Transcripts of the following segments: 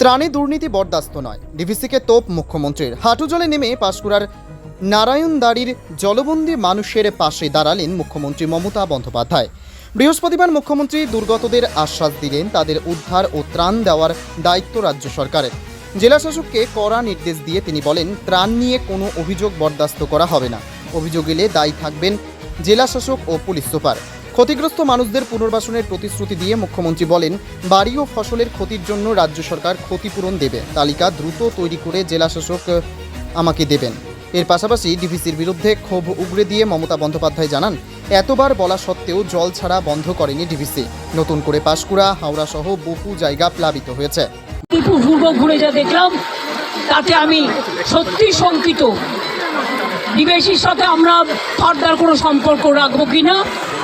ত্রাণে দুর্নীতি বরদাস্ত নয়। ডিভিসিকে তোপ মুখ্যমন্ত্রীর। হাঁটু জলে নেমে পাঁশকুড়ার নারায়ণদাড়ির জলবন্দী মানুষের পাশে দাঁড়ালেন মুখ্যমন্ত্রী মমতা বন্দ্যোপাধ্যায়। বৃহস্পতিবার মুখ্যমন্ত্রী দুর্গতদের আশ্বাস দিলেন তাদের উদ্ধার ও ত্রাণ দেওয়ার দায়িত্ব রাজ্য সরকারের। জেলাশাসককে কড়া নির্দেশ দিয়ে তিনি বলেন, ত্রাণ নিয়ে কোনো অভিযোগ বরদাস্ত করা হবে না। অভিযোগ এলে দায়ী থাকবেন জেলাশাসক ও পুলিশ সুপার। ক্ষতিগ্রস্ত মানুষদের পুনর্বাসনের প্রতিশ্রুতি দিয়ে মুখ্যমন্ত্রী বলেন, বাড়ি ও ফসলের ক্ষতির জন্য রাজ্য সরকার ক্ষতিপূরণ দেবে। তালিকা দ্রুত তৈরি করে জেলাশাসক আমাকে দেবেন। এর পাশাপাশি ডিভিসির বিরুদ্ধে ক্ষোভ উগরে দিয়ে মমতা বন্দ্যোপাধ্যায় জানান, এতবার বলা সত্ত্বেও জল ছাড়া বন্ধ করেনি ডিভিসি। নতুন করে পাঁশকুড়া, হাওড়া সহ বহু জায়গা প্লাবিত হয়েছে। ঘুরে যা দেখলাম, তাতে আমি সত্যি শঙ্কিত। বিদেশির সাথে আমরা ফার্দার কোনো সম্পর্ক রাখব কি না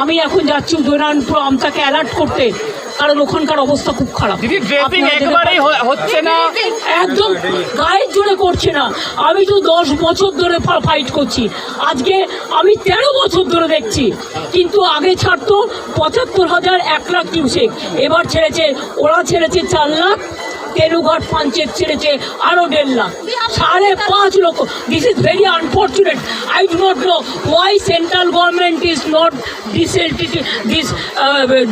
আমি এখন যাচ্ছি উদয়নারায়ণপুর আমতাকে অ্যালার্ট করতে কারণ ওখানকার অবস্থা খুব খারাপ। হচ্ছে না। একদম গায়ের জোরে করছে না। আমি তো দশ বছর ধরে ফাইট করছি। আজকে আমি তেরো বছর ধরে দেখছি। কিন্তু আগে ছাড়তো পঁচাত্তর হাজার এক লাখ কিউসেক এবার ছেড়েছে ওরা ছেড়েছে চার লাখ। তেলুঘাট পঞ্চায়েত ছেড়েছে আরও দেড় সাড়ে পাঁচ লক্ষ। This very unfortunate I do why central government is not this this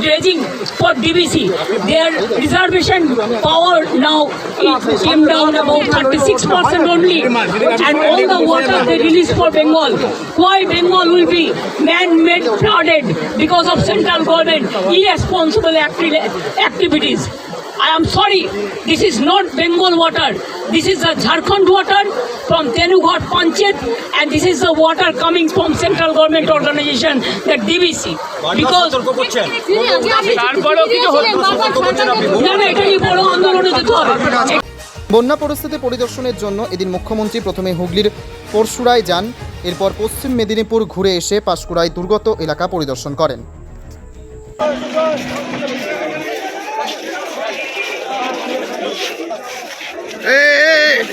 dredging for DVC their reservation power now came down thirty six percent only and all they release for Bengal why Bengal will be man made flooded because of central government irresponsible activities I am sorry, this is not Bengal water. This is the Jharkhand water from Tenughat Panchet and this is the water coming from central government organization, the DBC. Because বন্যা পরিস্থিতি পরিদর্শনের জন্য এদিন মুখ্যমন্ত্রী প্রথমে হুগলির পরশুরায় যান এরপর পশ্চিম মেদিনীপুর ঘুরে এসে পাঁশকুড়ায় দুর্গত এলাকা পরিদর্শন করেন এই